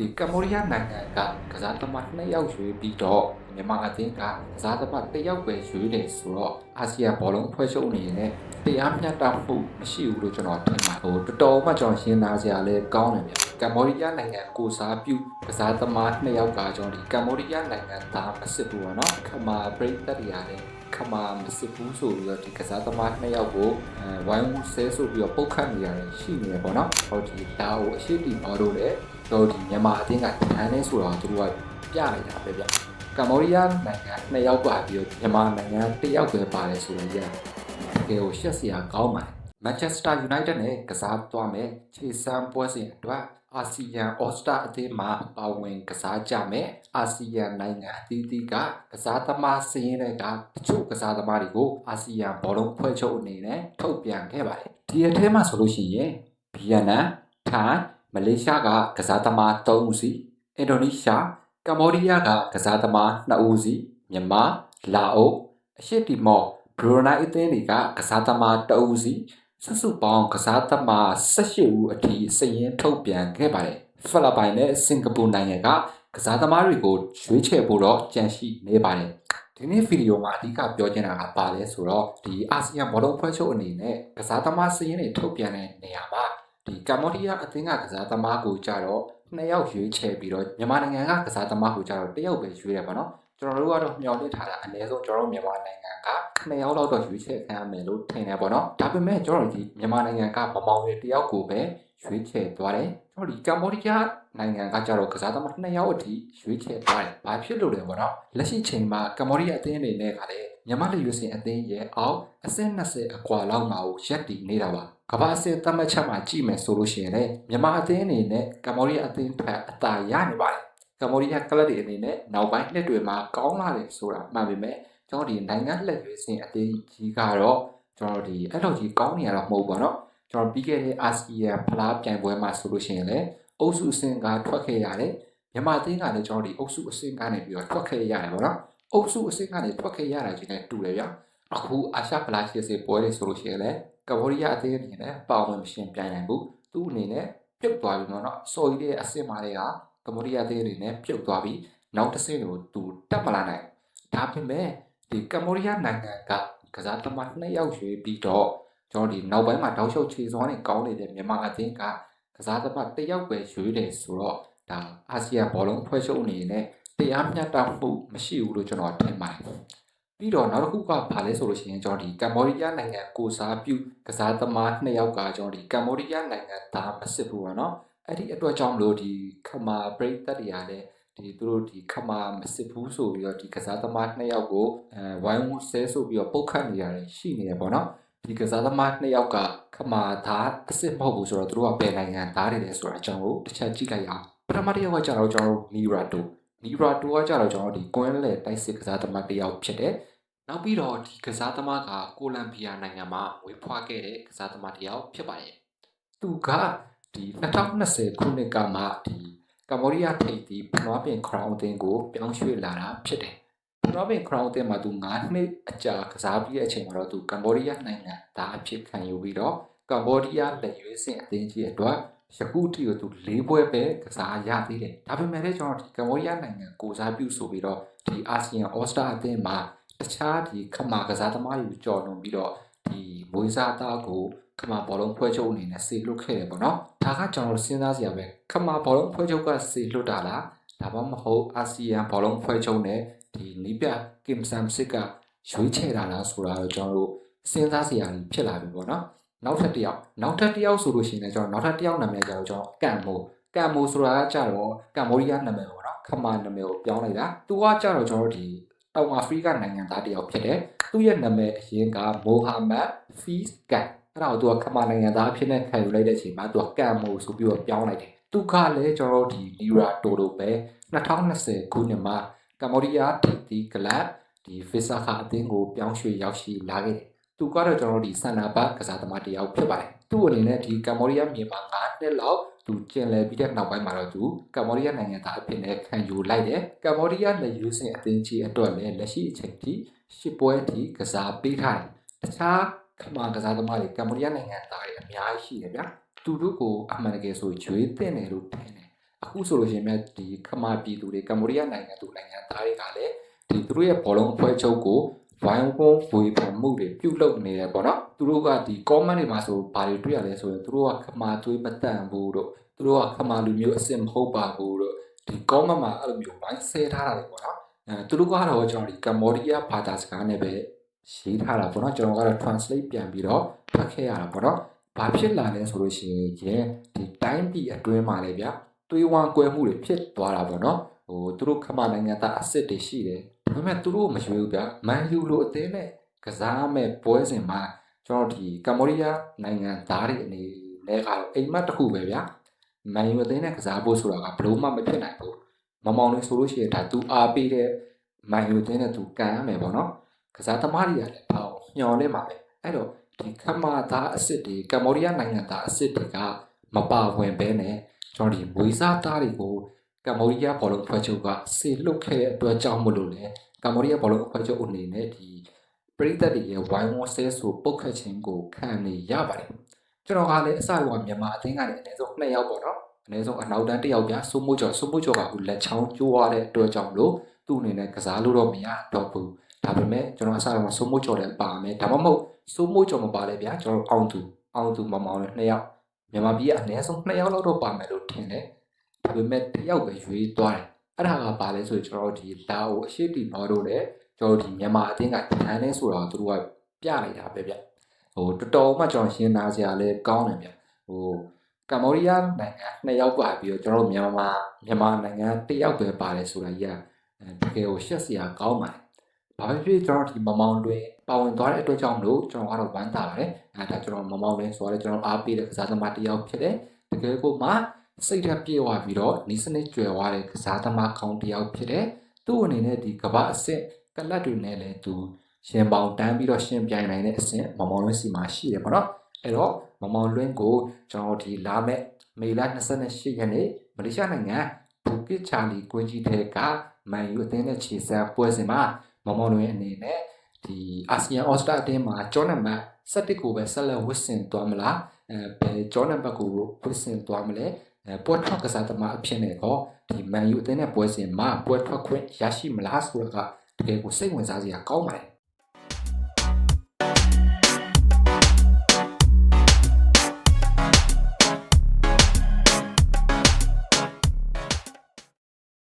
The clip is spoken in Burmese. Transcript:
ဒီကမ္ဘောဒီးယားနိုင်ငံကကစားသမား2ယောက်ရွေးပြီးတော့မြန်မာအသင်းကကစားသမား1ယောက်ပဲရွေးတယ်ဆိုတော့အာဆီယံဘောလုံးဖွဲ့ချုပ်အနေနဲ့တရားမျှတမှုမရှိဘူးလို့ကျွန်တော်ထင်ပါတယ်ဟိုတော်တော်မှကျွန်တော်ရှင်းသားစရာလဲကောင်းတယ်ဗျ ကမ္ဘောဒီးယားနိုင်ငံကိုစားပြုကစားသမား2ယောက်ကကျွန်တော်ဒီကမ္ဘောဒီးယားနိုင်ငံသားမစစ်ဘူးပေါ့နော်ခမာပရိသတ်တွေရတယ်ခမာမစစ်ဘူးဆိုပြီးတော့ဒီကစားသမား2ယောက်ကိုအဲဝိုင်းဝန်းဆဲဆိုပြီးတော့ပုတ်ခတ်နေရတယ်ရှိနေတယ်ပေါ့နော်ဟိုဒီဒါကိုအရှိတီဘာလို့လဲတော့ဒီမြန်မာအသင်းကတန်းနေဆိုတော့သူတို့ကပြနေတာပဲဗျကမ္ဘောဒီးယားနိုင်ငံ2ယောက်ပါပြီးတော့မြန်မာနိုင်ငံ1ယောက်ပဲပါတယ်ဆိုတော့ရတယ်တကယ်ကိုရှက်စရာကောင်းပါတယ် Manchester United နဲ့ကစားသွားမယ်ခြေစမ်းပွဲစဉ်အတွက် အာဆီယံအော်စတာအသင်းမှာပါဝင်ကစားကြမယ်အာဆီယံနိုင်ငံအသီးသီးကကစားသမားစည်းရင်းတွေကတချို့ကစားသမားတွေကိုအာဆီယံဘောလုံးဖွဲ့ချုပ်အနေနဲ့ထုတ်ပြန်ခဲ့ပါတယ်ဒီအထဲမှာဆိုလို့ရှိရင်ဗီယက်နမ်ထိုင်းမလေးရှားကကစားသမား3ဦးစီအင်ဒိုနီးရှားကမ္ဘောဒီးယားကကစားသမား2ဦးစီမြန်မာလာအိုအရှေ့တီမော့ဘရူနိုင်းအသင်းတွေကကစားသမား2ဦးစီ စုစုပေါင်းကစားသမား18ဦးအထိစည်ရင်းထုတ်ပြန်ခဲ့ပါတယ်ဖိလစ်ပိုင်နဲ့စင်ကာပူနိုင်ငံကကစားသမားတွေကိုရွေးချယ်ဖို့တော့ကြံရှိနေပါတယ်ဒီနေ့ဗီဒီယိုမှာအဓိကပြောချင်တာကပါလဲဆိုတော့ဒီအာဆီယံဘောလုံးဖွဲ့ချုပ်အနေနဲ့ကစားသမားစည်ရင်းတွေထုတ်ပြန်တဲ့နေရာမှာဒီကမ္ဘောဒီးယားအသင်းကကစားသမားကိုကြတော့နှစ်ယောက်ရွေးချယ်ပြီးတော့မြန်မာနိုင်ငံကကစားသမားကိုကြတော့တစ်ယောက်ပဲရွေးတယ်ပေါ့နော် ကျွန်တော်တို့ကတော့မျှော်လင့်ထားတာအနည်းဆုံးကျွန်တော်တို့မြန်မာနိုင်ငံကနှစ်ယောက်လောက်တော့ရွေးချယ်ခံရမယ်လို့ထင်တယ်ပေါ့နော်ဒါပေမဲ့ကျွန်တော်တို့ဒီမြန်မာနိုင်ငံကမမောင်တွေတစ်ယောက်ကိုပဲရွေးချယ်သွားတယ်ကျွန်တော်ဒီကမ္ဘောဒီးယားနိုင်ငံကကြတော့ကစားသမားနှစ်ယောက်အထိရွေးချယ်သွားတယ်ဘာဖြစ်လို့လဲပေါ့နော်လက်ရှိချိန်မှာကမ္ဘောဒီးယားအသင်းအနေနဲ့ကလည်းမြန်မာလူရွေးစင်အသင်းရဲ့အောက်အဆင့်20အကွာလောက်မှာကိုရက်တည်နေတာပါကမ္ဘာအဆင့်သတ်မှတ်ချက်မှာကြည့်မယ်ဆိုလို့ရှိရင်လည်းမြန်မာအသင်းအနေနဲ့ကမ္ဘောဒီးယားအသင်းထက်အသာရနေပါတယ် ကမ္ဘောဒီးယားကလပ်တွေအနေနဲ့နောက်ပိုင်းနှစ်တွေမှာကောင်းလာတယ်ဆိုတာမှန်ပေမဲ့ကျွန်တော်ဒီနိုင်ငံလက်ရွေးစင်အသေးကြီးကတော့ကျွန်တော်ဒီအဲ့လိုကြီးကောင်းနေရတော့မဟုတ်ပါတော့ကျွန်တော်ပြီးခဲ့တဲ့အာဆီယံဖလားပြိုင်ပွဲမှာဆိုလို့ရှိရင်လည်းအုပ်စုအဆင့်ကထွက်ခဲ့ရတယ်မြန်မာအသင်းကလည်းကျွန်တော်ဒီအုပ်စုအဆင့်ကနေပြီးတော့ထွက်ခဲ့ရတယ်ပေါ့နော်အုပ်စုအဆင့်ကနေထွက်ခဲ့ရတာချင်းနဲ့တူတယ်ဗျအခုအာရှဖလားရှေ့စေပွဲတွေဆိုလို့ရှိရင်လည်းကမ္ဘောဒီးယားအသင်းအနေနဲ့ပါဝင်မရှင်ပြိုင်နိုင်ဘူးသူ့အနေနဲ့ပြုတ်သွားပြီပေါ့နော်စော်ကြီးတဲ့အဆင့်မှာတွေက ကမ္ဘောဒီးယားသေးအနေနဲ့ပြုတ်သွားပြီးနောက်တစ်ဆင့်ကိုသူတက်မလာနိုင်ဒါပေမဲ့ဒီကမ္ဘောဒီးယားနိုင်ငံကကစားသမားနှစ်ယောက်ရွေးပြီးတော့ကျွန်တော်ဒီနောက်ပိုင်းမှာတောက်လျှောက်ခြေစွမ်းနဲ့ကောင်းနေတဲ့မြန်မာအသင်းကကစားသမားတစ်ယောက်ပဲရွေးတယ်ဆိုတော့ဒါအာဆီယံဘောလုံးဖွဲ့ချုပ်အနေနဲ့တရားမျှတမှုမရှိဘူးလို့ကျွန်တော်ထင်ပါတယ်ပြီးတော့နောက်တစ်ခုကဘာလဲဆိုလို့ရှိရင်ကျွန်တော်ဒီကမ္ဘောဒီးယားနိုင်ငံကိုစားပြုကစားသမားနှစ်ယောက်ကကျွန်တော်ဒီကမ္ဘောဒီးယားနိုင်ငံသားမစစ်ဘူးပေါ့နော် အဲ့ဒီအတွက်ကြောင့်မလို့ဒီခမာပရိသတ်တွေကလည်းဒီသူတို့ဒီခမာမစစ်ဘူးဆိုပြီးတော့ဒီကစားသမားနှစ်ယောက်ကိုအဲဝိုင်းဝန်းဆဲဆိုပြီးတော့ပုတ်ခတ်နေရတယ်ရှိနေတယ်ပေါ့နော်ဒီကစားသမားနှစ်ယောက်ကခမာသားအစ်စ်မဟုတ်ဘူးဆိုတော့သူတို့ကဘယ်နိုင်ငံသားတွေလဲဆိုတာကျွန်တော်တို့တစ်ချက်ကြည့်လိုက်အောင်ပထမတစ်ယောက်ကကျတော့ကျွန်တော်တို့နီရာတိုနီရာတိုကကျတော့ကျွန်တော်တို့ဒီကွင်းလေတိုက်စစ်ကစားသမားတစ်ယောက်ဖြစ်တယ်နောက်ပြီးတော့ဒီကစားသမားကကိုလံဘီယာနိုင်ငံမှာဝေးဖွားခဲ့တဲ့ကစားသမားတစ်ယောက်ဖြစ်ပါတယ်သူက ဒီ2020ခုနှစ်ကမှဒီကမ္ဘောဒီးယားထိပ်သီးဖနွားပင်ခရောင်အသင်းကိုပြောင်းရွှေ့လာတာဖြစ်တယ်။ဖနွားပင်ခရောင်အသင်းမှာသူ9နှစ်အကြာကစားပြီးတဲ့အချိန်မှာတော့သူကမ္ဘောဒီးယားနိုင်ငံသားအဖြစ်ခံယူပြီးတော့ကမ္ဘောဒီးယားလက်ရွေးစင်အသင်းကြီးအတွက်ယခုထိကိုသူ၄ပွဲပဲကစားရသေးတယ်။ဒါပေမဲ့လည်းကျွန်တော်ဒီကမ္ဘောဒီးယားနိုင်ငံကိုစားပြုဆိုပြီးတော့ဒီအာဆီယံအော်စတာအသင်းမှာတခြားဒီခမာကစားသမားတွေကြော်လွန်ပြီးတော့ဒီ မွေးစားသားကိုခမာဘောလုံးဖွဲ့ချုပ်အနေနဲ့စေလွတ်ခဲ့တယ်ပေါ့နော်ဒါကကျွန်တော်စဉ်းစားစရာပဲခမာဘောလုံးဖွဲ့ချုပ်ကစေလွတ်တာလားဒါမှမဟုတ်အာဆီယံဘောလုံးဖွဲ့ချုပ်နဲ့ဒီနီးပြကင်ဆမ်စစ်ကရွေးချယ်တာလားဆိုတာတော့ကျွန်တော်တို့စဉ်းစားစရာကြီးဖြစ်လာပြီပေါ့နော်နောက်ထပ်တစ်ယောက်နောက်ထပ်တစ်ယောက်ဆိုလို့ရှိရင်လည်းကျွန်တော်နောက်ထပ်တစ်ယောက်နာမည်ကြတော့ကျွန်တော်ကန်မိုကန်မိုဆိုတာကကြတော့ကမ္ဘောဒီးယားနာမည်ပေါ့နော်ခမာနာမည်ကိုပြောင်းလိုက်တာသူကကြတော့ကျွန်တော်တို့ဒီတောင်အာဖရိကနိုင်ငံသားတစ်ယောက်ဖြစ်တယ် သူ့ရဲ့နာမည်အရင်ကမိုဟာမက်ဖီးကန်အဲ့ဒါကိုသူကခမာနိုင်ငံသားအဖြစ်နဲ့ခံယူလိုက်တဲ့အချိန်မှာသူကကမ်မိုဆိုပြီးတော့ပြောင်းလိုက်တယ်သူကလည်းကျွန်တော်တို့ဒီလီရာတိုတိုပဲ2020ခုနှစ်မှာကမ္ဘောဒီးယားထိပ်သီးကလပ်ဒီဖစ်ဆာခါအသင်းကိုပြောင်းရွှေ့ရောက်ရှိလာခဲ့တယ်သူကတော့ကျွန်တော်တို့ဒီဆန်နာဘတ်ကစားသမားတစ်ယောက်ဖြစ်ပါတယ်သူ့အနေနဲ့ဒီကမ္ဘောဒီးယားမြန်မာ9နှစ်လောက် သူကျင်လည်ပြီးတဲ့နောက်ပိုင်းမှာတော့သူကမ္ဘောဒီးယားနိုင်ငံသားအဖြစ်နဲ့ခံယူလိုက်တယ်ကမ္ဘောဒီးယားလက်ရွေးစင်အသင်းကြီးအတွက်လည်းလက်ရှိအချိန်ထိရှစ်ပွဲအထိကစားပေးထားတယ်တခြားခမာကစားသမားတွေကမ္ဘောဒီးယားနိုင်ငံသားတွေအများကြီးရှိတယ်ဗျာသူတို့ကိုအမှန်တကယ်ဆိုရွေးတင်တယ်လို့ထင်တယ်အခုဆိုလို့ရှိရင်မြတ်ဒီခမာပြည်သူတွေကမ္ဘောဒီးယားနိုင်ငံသူနိုင်ငံသားတွေကလည်းဒီသူတို့ရဲ့ဘောလုံးအဖွဲ့ချုပ်ကို ဝိုင်းဝန်းဝေဖန်မှုတွေပြုလုပ်နေတယ်ပေါ့နော်သူတို့ကဒီ comment တွေမှာဆိုဘာတွေတွေ့ရလဲဆိုရင်သူတို့ကခမာသွေးမတန့်ဘူးတို့သူတို့ကခမာလူမျိုးအစ်စ်မဟုတ်ပါဘူးတို့ဒီ comment မှာအဲ့လိုမျိုးဝိုင်းဆဲထားတာတွေပေါ့နော်အဲသူတို့ကတော့ကျွန်တော်ဒီကမ္ဘောဒီးယားဘာသာစကားနဲ့ပဲရေးထားတာပေါ့နော်ကျွန်တော်ကတော့ translate ပြန်ပြီးတော့ဖတ်ခဲ့ရတာပေါ့နော်ဘာဖြစ်လာလဲဆိုလို့ရှိရင်ဒီတိုင်းပြည်အတွင်းမှာလေဗျာသွေးဝမ်းကွဲမှုတွေဖြစ်သွားတာပေါ့နော်ဟိုသူတို့ခမာနိုင်ငံသားအစ်စ်တွေရှိတယ် ဒါပေမဲ့သူတို့မရွေးဘူးဗျာမန်ယူလိုအသင်းနဲ့ကစားမဲ့ပွဲစဉ်မှာကျွန်တော်ဒီကမ္ဘောဒီးယားနိုင်ငံသားတွေအနေနဲ့ကတော့အိမ်မက်တစ်ခုပဲဗျာမန်ယူအသင်းနဲ့ကစားဖို့ဆိုတာကဘလို့မှမဖြစ်နိုင်ဘူးမမောင်လေးဆိုလို့ရှိရင်ဒါသူအားပေးတဲ့မန်ယူအသင်းနဲ့သူကန်ရမယ်ပေါ့နော်ကစားသမားတွေကလည်းပေါ့ညှော်နေမှာပဲအဲ့တော့ဒီခမာသားအစ်စ်တွေကမ္ဘောဒီးယားနိုင်ငံသားအစ်စ်တွေကမပါဝင်ဘဲနဲ့ကျွန်တော်ဒီမွေးစားသားတွေကို ကမ္ဘောဒီးယားဘောလုံးဖွဲ့ချုပ်ကစေလွတ်ခဲ့တဲ့အတွက်ကြောင့်မလို့လေကမ္ဘောဒီးယားဘောလုံးဖွဲ့ချုပ်အနေနဲ့ဒီပရိသတ်တွေရဲ့ဝိုင်းဝန်းဆဲဆိုပုတ်ခတ်ခြင်းကိုခံနေရပါတယ်ကျွန်တော်ကလည်းအစကမြန်မာအသင်းကနေအနည်းဆုံး2ယောက်ပေါ့နော်အနည်းဆုံးအနောက်တန်းတစ်ယောက်ပြစိုးမိုးကျော်စိုးမိုးကျော်ကခုလက်ချောင်းကျိုးသွားတဲ့အတွက်ကြောင့်လို့သူ့အနေနဲ့ကစားလို့တော့မရတော့ဘူးဒါပေမဲ့ကျွန်တော်အစကစိုးမိုးကျော်လည်းပါမယ်ဒါမှမဟုတ်စိုးမိုးကျော်မပါလဲဗျာကျွန်တော်အောင်သူအောင်သူမမောင်လည်း2ယောက်မြန်မာပြည်ကအနည်းဆုံး2ယောက်လောက်တော့ပါမယ်လို့ထင်တယ် ဒါပေမဲ့တစ်ယောက်ပဲရွေးသွားတယ်အဲ့ဒါကပါလဲဆိုကျွန်တော်ဒီလာကိုအရှိတီဘောတို့လည်းကျွန်တော်ဒီမြန်မာအသင်းကတန်းနေဆိုတော့သူတို့ကပြနေတာပဲဗျဟိုတော်တော်မှကျွန်တော်ရှင်းနာစရာလည်းကောင်းတယ်ဗျဟိုကမ္ဘောဒီးယားနိုင်ငံနှစ်ယောက်ပါပြီးတော့ကျွန်တော်မြန်မာမြန်မာနိုင်ငံတစ်ယောက်ပဲပါတယ်ဆိုတာကြီးကတကယ်ကိုရှက်စရာကောင်းပါတယ်။ဘာဖြစ်ဖြစ်ကျွန်တော်ဒီမမောင်တွင်ပါဝင်သွားတဲ့အတွက်ကြောင့်လို့ကျွန်တော်ကတော့ဝမ်းသာပါတယ်။အဲဒါကျွန်တော်မမောင်တွင်ဆိုတော့ကျွန်တော်အားပေးတဲ့ကစားသမားတစ်ယောက်ဖြစ်တယ်။တကယ်ကိုမှ စိတ်ဓာတ်ပြေဝပြီးတော့နီးစနစ်ကျွယ်ဝတဲ့ကစားသမားကောင်းတစ်ယောက်ဖြစ်တယ်။သူ့အနေနဲ့ဒီကမ္ဘာအဆင့်ကလပ်တွေနဲ့လည်းသူရှင်ပေါင်တန်းပြီးတော့ရှင်ပြိုင်နိုင်တဲ့အဆင့်မမောင်လွင်စီမှာရှိတယ်ပေါ့နော်။အဲ့တော့မမောင်လွင်ကိုကျွန်တော်ဒီလာမဲ့မေလ28ရက်နေ့မလေးရှားနိုင်ငံဘူကစ်ချာလီကွင်းကြီးထဲကမန်ယူအသင်းနဲ့ခြေစမ်းပွဲစဉ်မှာမမောင်လွင်အနေနဲ့ဒီအာဆီယံအော်စတာအသင်းမှာကျောင်းနံပါတ်7ကိုပဲဆက်လက်ဝစ်ဆင်သွားမလားအဲဘယ်ကျောင်းနံပါတ်ကိုဝစ်ဆင်သွားမလဲအဲ ပွဲထွက်ကစားသမားအဖြစ်နဲ့တော့ဒီမန်ယူအသင်းနဲ့ပွဲစဉ်မှာပွဲထွက်ခွင့်ရရှိမလားဆိုတာကတကယ်ကိုစိတ်ဝင်စားစရာကောင်းပါတယ်